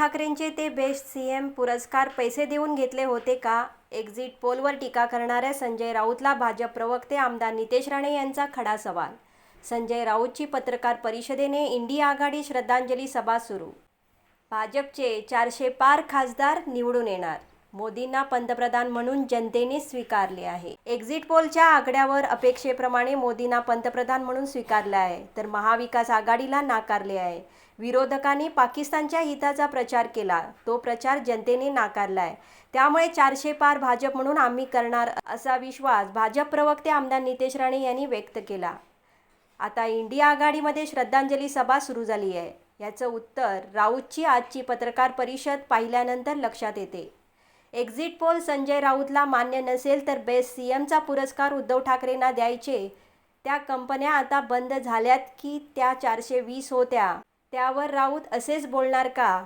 ठाकरेंचे ते best CM पुरस्कार पैसे देऊन घेतले होते का? एक्झिट पोलवर टीका करणाऱ्या संजय राऊतला भाजप प्रवक्ते आमदार नितेश राणे यांचा खडा सवाल. संजय राऊतची पत्रकार परिषदेने इंडिया आघाडी श्रद्धांजली सभा सुरू. भाजपचे चारशे पार खासदार निवडून येणार. मोदींना पंतप्रधान म्हणून जनतेने स्वीकारले आहे. एक्झिट पोलच्या आकड्यावर अपेक्षेप्रमाणे मोदींना पंतप्रधान म्हणून स्वीकारले आहे. तर महाविकास आघाडीला नाकारले आहे. विरोधकांनी पाकिस्तानच्या हिताचा प्रचार केला. तो प्रचार जनतेने नाकारला आहे. त्यामुळे चारशे पार भाजप म्हणून आम्ही करणार असा विश्वास भाजप प्रवक्ते आमदार नितेश राणे यांनी व्यक्त केला. आता इंडिया आघाडीमध्ये श्रद्धांजली सभा सुरू झाली आहे. याचं उत्तर राऊतची आजची पत्रकार परिषद पाहिल्यानंतर लक्षात येते. एक्झिट पोल संजय राऊतला मान्य नसेल तर बेस्ट सी एमचा पुरस्कार उद्धव ठाकरेंना द्यायचे. त्या कंपन्या आता बंद झाल्यात की त्या चारशे वीस होत्या. त्यावर राऊत असेच बोलणार का?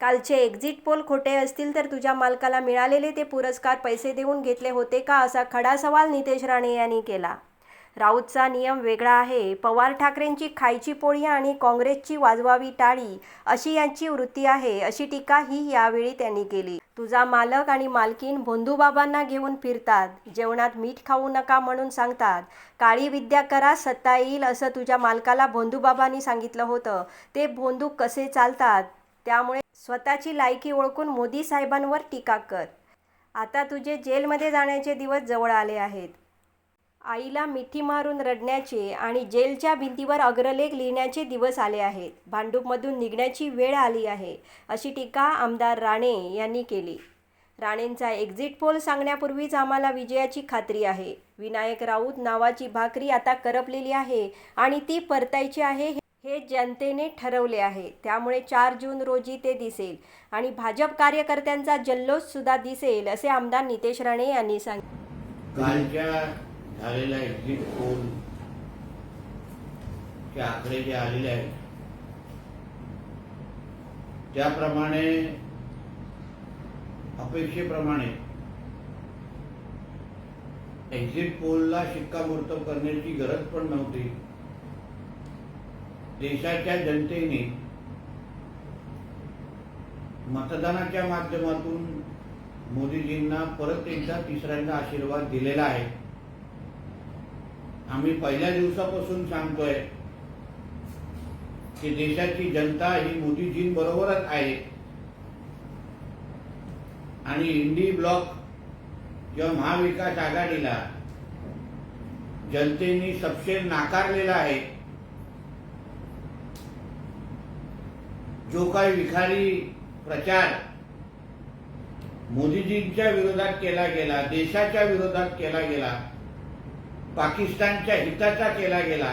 कालचे एक्झिट पोल खोटे असतील तर तुझ्या मालकाला मिळालेले ते पुरस्कार पैसे देऊन घेतले होते का असा खडा सवाल नितेश राणे यांनी केला. राऊतचा नियम वेगळा आहे. पवार ठाकरेंची खायची पोळी आणि काँग्रेसची वाजवावी टाळी अशी यांची वृत्ती आहे अशी टीका ही यावेळी त्यांनी केली. तुझा मालक आणि मालकीन भोंदूबाबांना घेऊन फिरतात. जेवणात मीठ खाऊ नका म्हणून सांगतात. काळी विद्या करा सत्ता येईल असं तुझ्या मालकाला भोंदूबाबांनी सांगितलं होतं. ते भोंदू कसे चालतात? त्यामुळे स्वतःची लायकी ओळखून मोदी साहेबांवर टीका कर. आता तुझे जेलमध्ये जाण्याचे दिवस जवळ आले आहेत. आईला मिठी मारून रडण्याचे आणि जेलच्या भिंतीवर अग्रलेख लिहिण्याचे दिवस आले आहेत. भांडूपमधून निघण्याची वेळ आली आहे अशी टीका आमदार राणे यांनी केली. राणेंचा एक्झिट पोल सांगण्यापूर्वीच आम्हाला विजयाची खात्री आहे. विनायक राऊत नावाची भाकरी आता करपलेली आहे आणि ती परतायची आहे हे जनतेने ठरवले आहे. त्यामुळे चार जून रोजी ते दिसेल आणि भाजप कार्यकर्त्यांचा जल्लोष सुद्धा दिसेल असे आमदार नितेश राणे यांनी सांगितले. झालेला एक्झिट पोल चे आकडे जे आलेले आहेत. त्याप्रमाणे अपेक्षेप्रमाणे एक्झिट पोलला शिक्कामोर्तब करण्याची गरज पण नव्हती. देशाच्या जनतेने मतदानाच्या माध्यमातून मोदीजींना परत एकदा तिसऱ्यांदा आशीर्वाद दिलेला आहे. आम्ही पहिल्या दिवसापासून सांगतोय की देशाची जनता ही मोदीजींबरोबरच आहे. आणि इंडी ब्लॉक किंवा महाविकास आघाडीला जनतेने सपशेल नाकारलेला आहे. जो काही विखारी प्रचार मोदीजींच्या विरोधात केला गेला देशाच्या विरोधात केला गेला पाकिस्तानच्या हिताचा केला गेला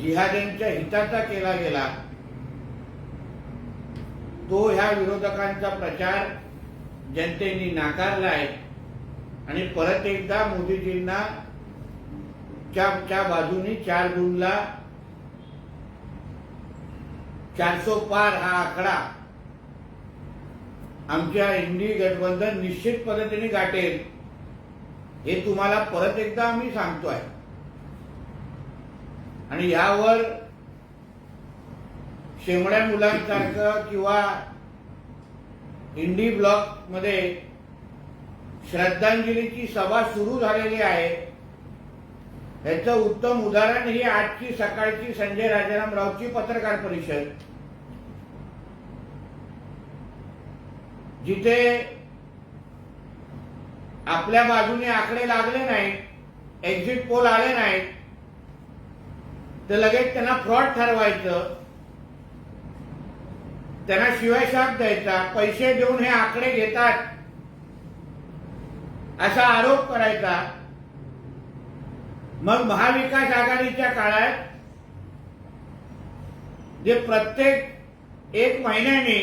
जिहाद्यांच्या हिताचा केला गेला तो ह्या विरोधकांचा प्रचार जनतेने नाकारला आहे. आणि परत एकदा मोदीजींना च्या च्या बाजूने चार जूनला चारसो पार हा आकडा आमच्या इंडी गठबंधन निश्चित पद्धतीने गाठेल. हे तुम्हाला परत एकदा आम्ही सांगतोय. आणि यावर शेमड्या मुलांसारखं किंवा इंडी ब्लॉकमध्ये श्रद्धांजलीची सभा सुरू झालेली आहे. याचं उत्तम उदाहरण ही आजची सकाळची संजय राजाराम रावची पत्रकार परिषद. जिथे आपल्या बाजूने आकडे लागले नाहीत एक्झिट पोल आले नाहीत तर लगेच त्यांना फ्रॉड ठरवायचं. त्यांना शिवायशाप द्यायचा पैसे देऊन हे आकडे घेतात. असा आरोप करायचा. मग महाविकास आघाडीच्या काळात जे प्रत्येक एक महिन्याने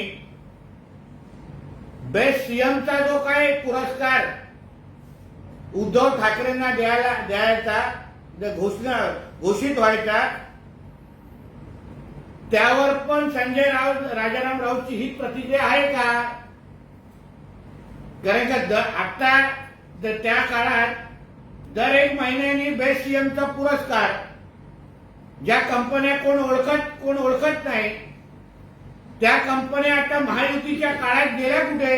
बेस्ट सीएमचा जो काय पुरस्कार उद्धव ठाकरेंना द्यायला द्यायचा घोषणा घोषित व्हायचा त्यावर पण संजय राऊत राजाराम राऊतची ही प्रतिक्रिया आहे का? कारण का आता त्या काळात दर एक महिन्यानी बेस्ट सीएमचा पुरस्कार ज्या कंपन्या कोण ओळखत कोण ओळखत नाही त्या कंपन्या आता महायुतीच्या काळात गेल्या कुठे?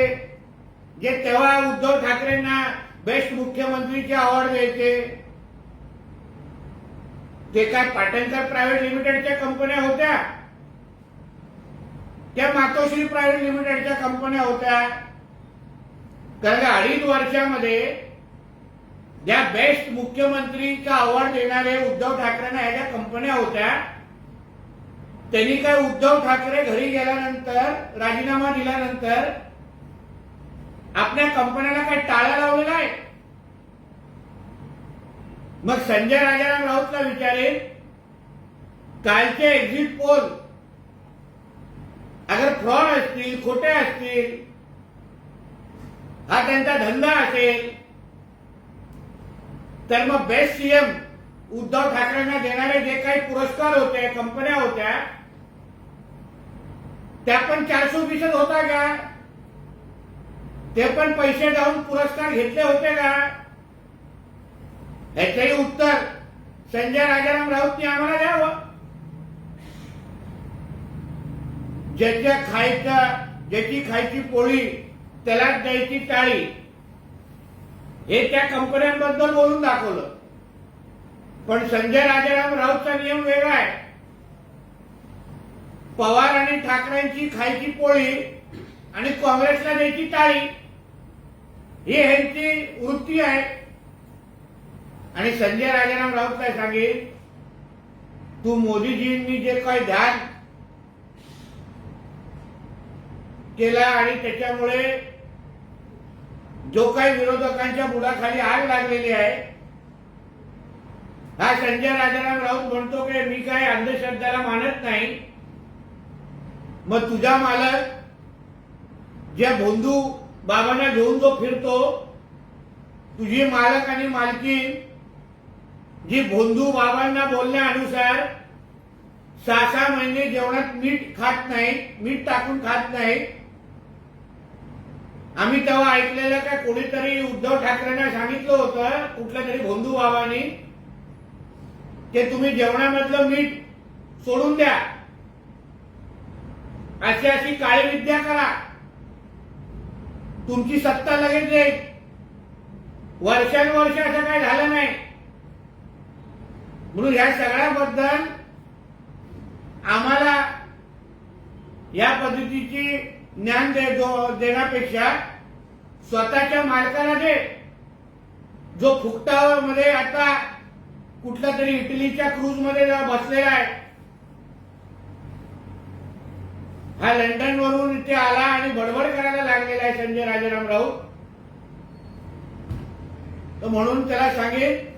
जे तेव्हा उद्धव ठाकरेंना बेस्ट मुख्यमंत्रीचे अवॉर्ड द्यायचे ते काय पाटणकर प्रायव्हेट लिमिटेडच्या कंपन्या होत्या? त्या मातोश्री प्रायव्हेट लिमिटेडच्या कंपन्या होत्या. कारण का अडीच वर्षामध्ये ज्या बेस्ट मुख्यमंत्रीचा अवॉर्ड देणारे उद्धव ठाकरेंना ह्या ज्या कंपन्या होत्या त्यांनी काय उद्धव ठाकरे घरी गेल्यानंतर राजीनामा दिल्यानंतर आपल्या कंपन्याला काय टाळा लावलेला आहे? मग संजय राजाराम राऊतला विचारेल कालचे एक्झिट पोल अगर फ्रॉड असतील खोटे असतील हा त्यांचा धंदा असेल तर मग बेस्ट सीएम उद्धव ठाकरेंना देणारे जे काही पुरस्कार होते कंपन्या होत्या त्या पण चारशे फीसद होता का? ते पण पैसे जाऊन पुरस्कार घेतले होते का? ह्याचंही उत्तर संजय राजाराम राऊतनी आम्हाला द्यावं. ज्याच्या खायचा ज्याची खायची पोळी त्यालाच द्यायची टाळी हे त्या कंपन्यांबद्दल बोलून दाखवलं. पण संजय राजाराम राऊतचा नियम वेगळा आहे. पवार आणि ठाकरेंची खायची पोळी आणि काँग्रेसला द्यायची टाळी ही यांची वृत्ती आहे. आणि संजय राजाराम राऊत काय सांगेल? तू मोदीजींनी जे काही ध्यान केला आणि त्याच्यामुळे जो काही विरोधकांच्या बुडाखाली आग लागलेली आहे हा संजय राजाराम राऊत म्हणतो की मी काय अंधश्रद्धाला मानत नाही. मग तुझा मालक ज्या बोंधू बाबांना घेऊन जो फिरतो तुझी मालक आणि मालकी जी भोंदू बाबांना बोलण्यानुसार सहा सहा महिने जेवणात मीठ खात नाही मीठ टाकून खात नाही. आम्ही तेव्हा ऐकलेलं काय कोणीतरी उद्धव ठाकरेंना सांगितलं होतं कुठल्या तरी भोंदू बाबांनी की तुम्ही जेवणामधलं मीठ सोडून द्या. अशी अशी काळी विद्या करा. तुमची सत्ता लगेच जाईल वर्षानुवर्ष असं काय झालं नाही. म्हणून या सगळ्याबद्दल आम्हाला या पद्धतीची ज्ञान दे देण्यापेक्षा स्वतःच्या मालकाला दे. जो फुकटामध्ये आता कुठल्या तरी इटलीच्या क्रूजमध्ये बसलेला आहे. हा लंडन वरून इथे आला आणि बडबड करायला लागलेला आहे संजय राजाराम राऊत. तर म्हणून त्याला सांगेन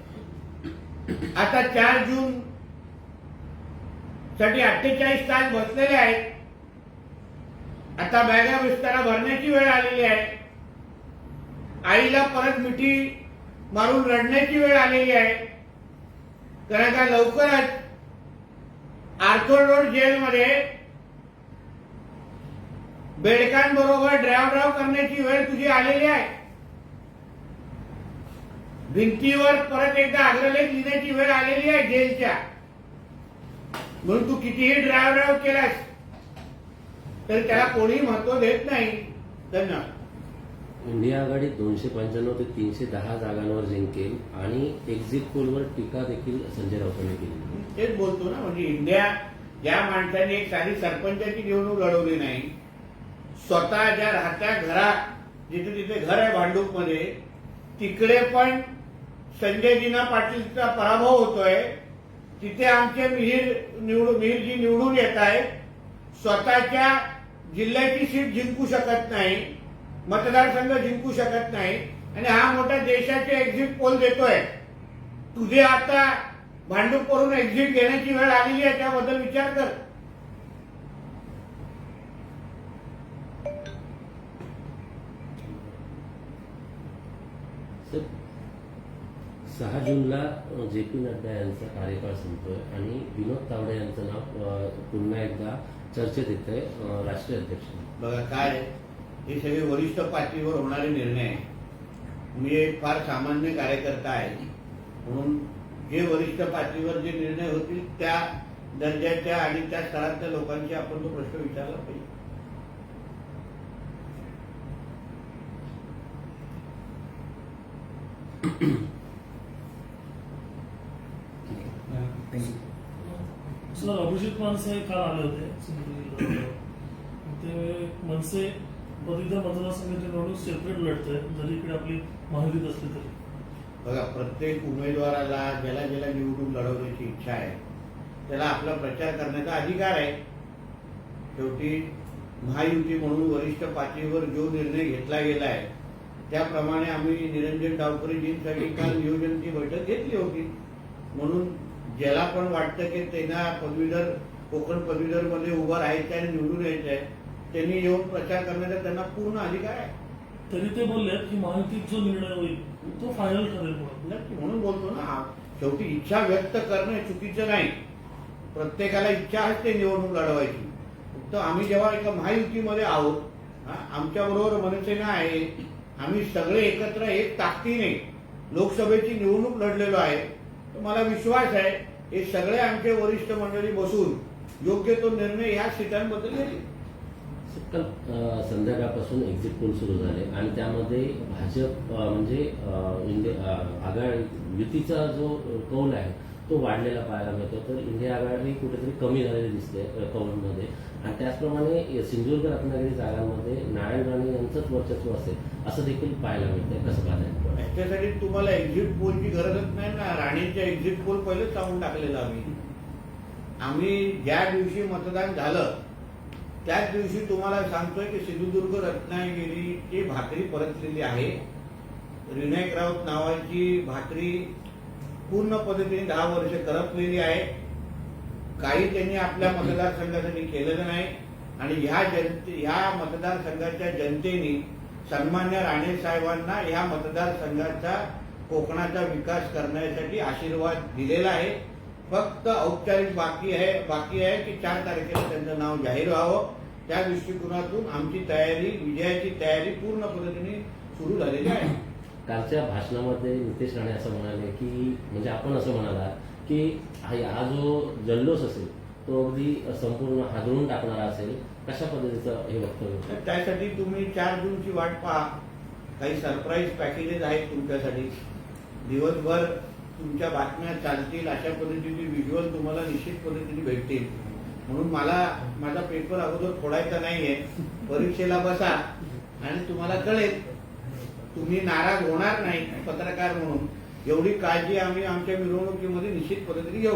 आता चार जून साठी अठ्ठेचाळीस तास बसलेले आहेत. आता बॅगा विस्तारा भरण्याची वेळ आलेली आहे. आईला परत मिठी मारून रडण्याची वेळ आलेली आहे. कारण का लवकरच आर्थोड रोड जेलमध्ये बेडकांबरोबर ड्राव ड्राव करण्याची वेळ तुझी आलेली आहे. भिंतीवर परत एकदा अग्रलेख लिहिण्याची वेळ आलेली आहे जेलच्या. म्हणून तू कितीही ड्राव ड्राव केलास तर त्याला कोणी महत्त्व देत नाही. धन्यवाद. इंडिया आघाडी दोनशे पंच्याण्णव ते तीनशे दहा जागांवर जिंकेल आणि एक्झिट पोलवर टीका देखील संजय राऊतांनी केली. तेच बोलतो ना म्हणजे इंडिया ज्या माणसाने एक साधी सरपंचाची निवडणूक लढवली नाही. स्वतः ज्या राहत्या घरात जिथे तिथे घर आहे भांडूपमध्ये तिकडे पण संजय दिना पाटीलचा पराभव होतोय. तिथे आमचे मिहीर निवडून मिहीरजी निवडून येत आहेत. स्वतःच्या जिल्ह्याची सीट जिंकू शकत नाही. मतदारसंघ जिंकू शकत नाही. आणि हा मोठा देशाचे एक्झिट पोल देतोय. तुझे आता भांडूप करून एक्झिट घेण्याची वेळ आलेली आहे त्याबद्दल विचार कर. सहा जूनला जे पी नड्डा यांचा कार्यकाळ संपतोय आणि विनोद तावडे यांचं नाव पुन्हा एकदा चर्चेत येत आहे राष्ट्रीय अध्यक्ष. बघा काय आहे, हे सगळे वरिष्ठ पातळीवर होणारे निर्णय आहे मी एक फार सामान्य कार्यकर्ता आहे. म्हणून जे वरिष्ठ पातळीवर जे निर्णय होतील त्या दर्जाच्या आणि त्या स्तरातल्या लोकांशी आपण तो प्रश्न विचारला पाहिजे सर अभिजित माणसे काल आले होते सिंधुदुर्ग ते मनसे बदिता मतदारसंघाची निवडणूक सेपरेट लढतंय जरी इकडे आपली महायुतीत असली तरी. बघा प्रत्येक उमेदवाराला ज्याला ज्याला निवडून लढवण्याची इच्छा आहे त्याला आपला प्रचार करण्याचा अधिकार आहे. शेवटी महायुती म्हणून वरिष्ठ पातळीवर जो निर्णय घेतला गेला आहे त्याप्रमाणे आम्ही निरंजन डावकरेजींसाठी काल नियोजनची बैठक घेतली होती. म्हणून ज्याला पण वाटतं की त्यांना पदवीधर कोकण पदवीधरमध्ये उभं राहायचं आहे आणि निवडून यायचं आहे त्यांनी येऊन प्रचार करण्याचा त्यांना पूर्ण अधिकार आहे. तरी ते बोलले की महायुतीत जो निर्णय होईल तो फायनल म्हणून. नक्की म्हणून बोलतो ना शेवटी इच्छा व्यक्त करणे चुकीचं नाही. प्रत्येकाला इच्छा असते निवडणूक लढवायची. फक्त आम्ही जेव्हा एका महायुतीमध्ये आहोत आमच्या बरोबर मनसेना आहे. आम्ही सगळे एकत्र एक ताकदीने लोकसभेची निवडणूक लढलेलो आहे. मला विश्वास आहे हे सगळे आमचे वरिष्ठ मंडळी बसून योग्य तो निर्णय या सीटांबद्दल घेतील. काल संध्याकाळपासून एक्झिट पोल सुरू झाले आणि त्यामध्ये भाजप म्हणजे इंडिया आघाडी युतीचा जो कौल आहे तो वाढलेला पाहायला मिळतो. तर इंडिया आघाडी कुठेतरी कमी झालेली दिसते कौलमध्ये. आणि त्याचप्रमाणे सिंधुदुर्ग रत्नागिरी जागांमध्ये नारायण राणे यांचंच वर्चस्व असेल असं देखील पाहायला मिळतंय कसं पाहताय याच्यासाठी तुम्हाला? एक्झिट पोलची गरजच नाही ना. राणीच्या एक्झिट पोल पहिलेच सांगून टाकलेला आम्ही. आम्ही ज्या दिवशी मतदान झालं त्याच दिवशी तुम्हाला सांगतोय की सिंधुदुर्ग रत्नागिरीची भाकरी परतलेली आहे. विनायक राऊत नावाची भाकरी पूर्ण पद्धतीने दहा वर्ष करपलेली आहे. काही त्यांनी आपल्या मतदारसंघासाठी केलेलं नाही. आणि ह्या जनते ह्या मतदारसंघाच्या जनतेने सन्मान्य राणे साहेबांना ह्या मतदारसंघाचा कोकणाचा विकास करण्यासाठी आशीर्वाद दिलेला आहे. फक्त औपचारिक बाकी आहे बाकी आहे की चार तारखेला त्यांचं नाव जाहीर व्हावं. त्या दृष्टिकोनातून आमची तयारी विजयाची तयारी पूर्ण पद्धतीने सुरू झालेली आहे. कालच्या भाषणामध्ये नितेश राणे असं म्हणाले की म्हणजे आपण असं म्हणाला की हा जो जल्लोष असेल तो अगदी संपूर्ण हादरून टाकणारा असेल. कशा पद्धतीचं हे वक्तव्य त्यासाठी तुम्ही चार जूनची वाट पहा. काही सरप्राईज पॅकेजेस आहेत तुमच्यासाठी. दिवसभर तुमच्या बातम्या चालतील अशा पद्धतीचे व्हिज्युअल तुम्हाला निश्चित पद्धतीने भेटतील. म्हणून मला माझा पेपर अगोदर फोडायचा नाहीये. परीक्षेला बसा. आणि तुम्हाला कळेल तुम्ही नाराज होणार नाही पत्रकार म्हणून. एवढी काळजी आम्ही आमच्या मिरवणुकीमध्ये निश्चित पद्धतीने घेऊ.